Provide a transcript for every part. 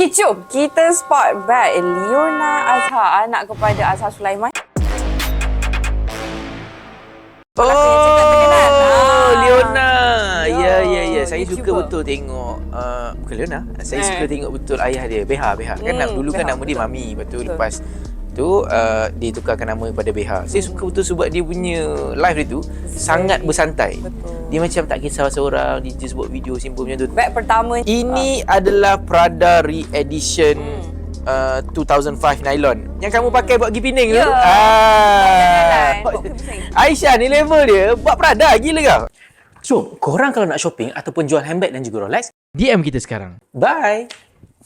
Okey, jom kita spot bag Leona Azhar, anak kepada Azhar Sulaiman. Oh. Ah. Leona. Ya, Ya, ya, ya. Saya suka YouTuber. betul tengok uh, bukan Leona. Saya Eh. suka tengok betul ayah dia, Beha, Beha. Kan Hmm, dulu kan Beha, nama dia. Mami, betul. Betul. Lepas tu uh, dia tukarkan nama kepada Beha. Saya suka betul sebab dia punya live dia tu sangat bersantai. Betul. Dia macam tak kisah seorang, dia just buat video simple macam tu. Bag pertama Ini adalah Prada Re-Edition uh, 2005 nylon yang kamu pakai buat pergi Penang tu. Ya. Ah. Aisyah ni level dia buat Prada gila kau. So, korang kalau nak shopping ataupun jual handbag dan juga Rolex, DM kita sekarang. Bye.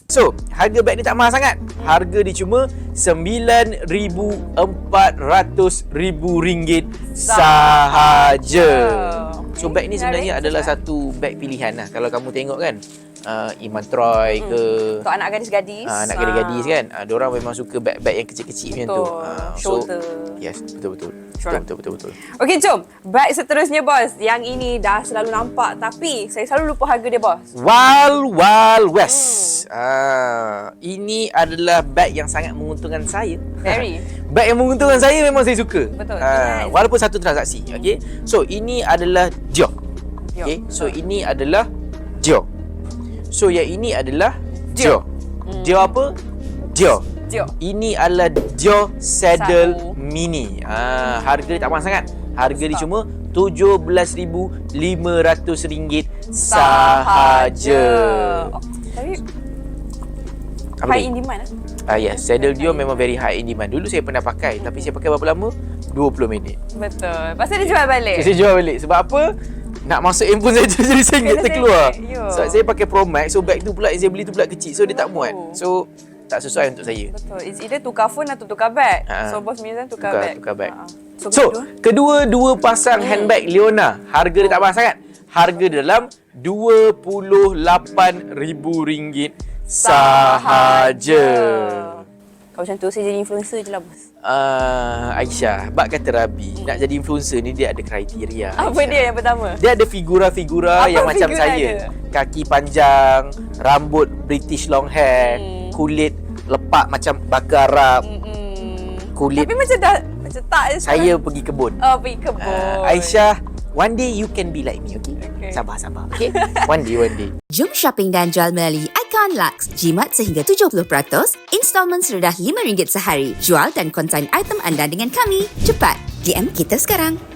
So, harga beg ni tak mahal sangat. Harga dia cuma RM9,400,000 sahaja. So, beg ni sebenarnya adalah satu beg pilihan lah. Kalau kamu tengok kan, uh, Iman Troy ke, Untuk anak gadis-gadis. uh, anak gadis-gadis kan, uh, diorang memang suka beg-beg yang kecil-kecil macam tu. Ah, Shoulder. Yes, betul-betul. Betul, betul, betul, betul. Okey, jom. Bag seterusnya, bos. Yang ini dah selalu nampak tapi saya selalu lupa harga dia, bos. Wild Wild West. Ah, ini adalah beg yang sangat menguntungkan saya. Very. beg yang menguntungkan saya memang saya suka. Betul. Ah, Ingat. walaupun satu transaksi, okey. So ini adalah Dior. Dior, Okey. So betul. ini adalah Dior. So yang ini adalah Dior. Hmm. Dior apa? Dior. Dior. Ini adalah Dior Saddle Satu. Mini. Ah, harga dia tak mahal sangat. Harga dia cuma RM17,500 sahaja. Oh, tapi Apa high in demand lah. Ah yes, saddle Dior memang very high in demand. Dulu saya pernah pakai, tapi saya pakai berapa lama? 20 minit. Betul. Tu dia jual balik. So, saya jual balik. Sebab apa? Nak masuk handphone saya jadi saya terkeluar. sengit, ya. Sebab saya pakai Pro Max, so bag tu pula yang saya beli tu pula kecil. So dia tak muat. So tak sesuai untuk saya. Betul. It's either tukar phone atau tukar bag. Ha. So, bos Mizan tukar, Tukar- bag. tukar bag. Ha. So, kedua? kedua-dua pasang Hmm. handbag Leona, harga dia tak mahal sangat. Harga dia dalam RM28,000 sahaja. Kalau macam tu, saya jadi influencer je lah, bos. Uh, Aisyah, bak kata Rabi, nak jadi influencer ni dia ada kriteria. Apa Aisyah. dia yang pertama? Dia ada figura-figura Apa yang macam figura saya. dia? Kaki panjang, rambut British long hair, Hmm. kulit lepak macam bakar Arab, Mm-mm. kulit Tapi macam dah, macam tak je saya pergi kebun. Oh, pergi kebun. Uh, Aisyah, one day you can be like me, okay? Okay. Sabar, sabar. Okay? one day, one day. Jom shopping dan jual melalui Icon Lux. Jimat sehingga 70%, installment serendah RM5 sehari. Jual dan konsign item anda dengan kami. Cepat, DM kita sekarang.